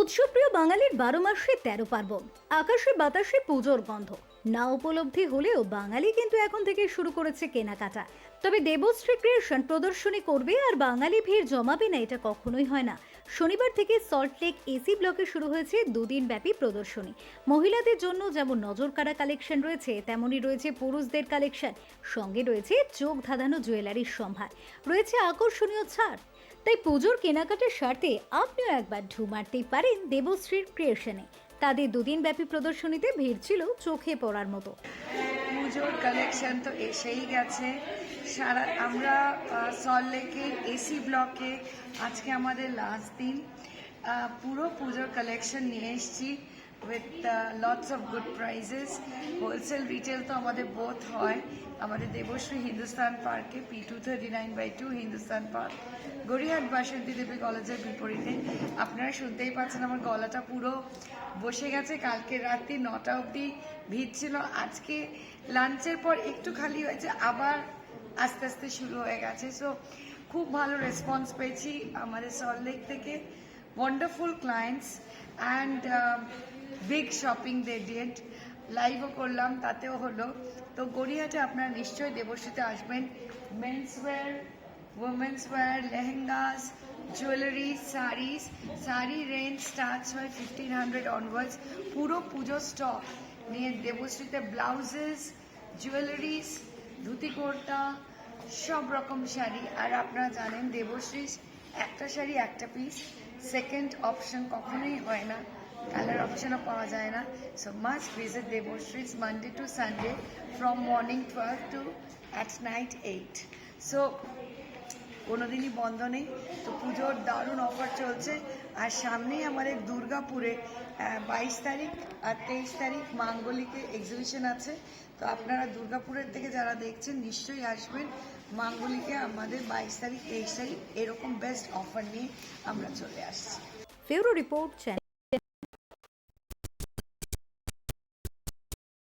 উৎসবপ্রিয় বাঙালির বারো মাসে তেরো পার্বণ। আকাশে বাতাসে পুজোর গন্ধ। না উপলব্ধি হলেও বাঙালি কিন্তু এখন থেকে শুরু করেছে কেনাকাটা। তবে দেবশ্রী ক্রিয়েশন প্রদর্শনী করবে আর বাঙালি ভিড় জমাবে না, এটা কখনোই হয় না। শনিবার থেকে সল্টলেক এসি ব্লকে শুরু হয়েছে দুদিন ব্যাপী প্রদর্শনী। মহিলাদের জন্য যেমন নজর কাড়া কালেকশন রয়েছে, তেমনই রয়েছে পুরুষদের কালেকশন। সঙ্গে রয়েছে চোখ ধাঁধানো জুয়েলারির সম্ভার। রয়েছে আকর্ষণীয় ছাড়। তাই পুজোর কেনাকাটার স্বার্থে আপনিও একবার ঢু মারতেই পারেন দেবশ্রীর ক্রিয়েশনে। তাদের দুদিন ব্যাপী প্রদর্শনীতে ভিড় ছিল চোখে পড়ার মতো। পুজোর কালেকশন তো এসেই গেছে। সারা আমরা সল্টলেকের এসি ব্লকে আজকে আমাদের লাস্ট দিন। পুরো পুজোর কালেকশন নিয়ে এসেছি with lots of good prices wholesale retail তো আমাদের বোথ হয়। আমাদের দেবশ্রী হিন্দুস্তান পার্কে P two thirty nine by two Hindustan Park, Gariahat Basanti Devi কলেজের বিপরীতে। আপনারা শুনতেই পাচ্ছেন আমার গলাটা পুরো বসে গেছে। কালকে রাত্রি নটা অবধি ভিড় ছিল। আজকে লাঞ্চের পর একটু খালি হয়েছে, আবার আস্তে আস্তে শুরু হয়ে গেছে। সো খুব ভালো রেসপন্স পেয়েছি আমাদের সল্টলেক থেকে। Wonderful clients and big shopping they did লাইভও করলাম তাতেও হলো তো গড়িয়াহাটে আপনারা নিশ্চয়ই দেবশ্রীতে আসবেন men's wear wear, lehengas, jewelry, sarees. Saree range starts by 1500 onwards. পুরো পুজো স্টক নিয়ে দেবশ্রীতে ব্লাউজেস জুয়েলারিস ধুতি কুর্তা সব রকম শাড়ি আর আপনারা জানেন দেবশ্রী একটা শাড়ি, একটা পিস সেকেন্ড অপশন কখনোই হয় না। কালার অপশনও পাওয়া যায় না। So must visit Debashree's Monday to Sunday from morning twelve to at night eight so কোনোদিনই বন্ধ নেই। তো পুজোর দারুণ অফার চলছে। আর সামনেই আমাদের দুর্গাপুরে বাইশ তারিখ আর তেইশ তারিখ মাঙ্গলিকে এক্সিবিশন আছে। তো আপনারা দুর্গাপুরের থেকে যারা দেখছেন, নিশ্চয়ই আসবেন। মাঙ্গলিকে আমাদের বাইশ তারিখ, তেইশ তারিখ এরকম বেস্ট অফার নিয়ে আমরা চলে আসছি। ফেউরো রিপোর্ট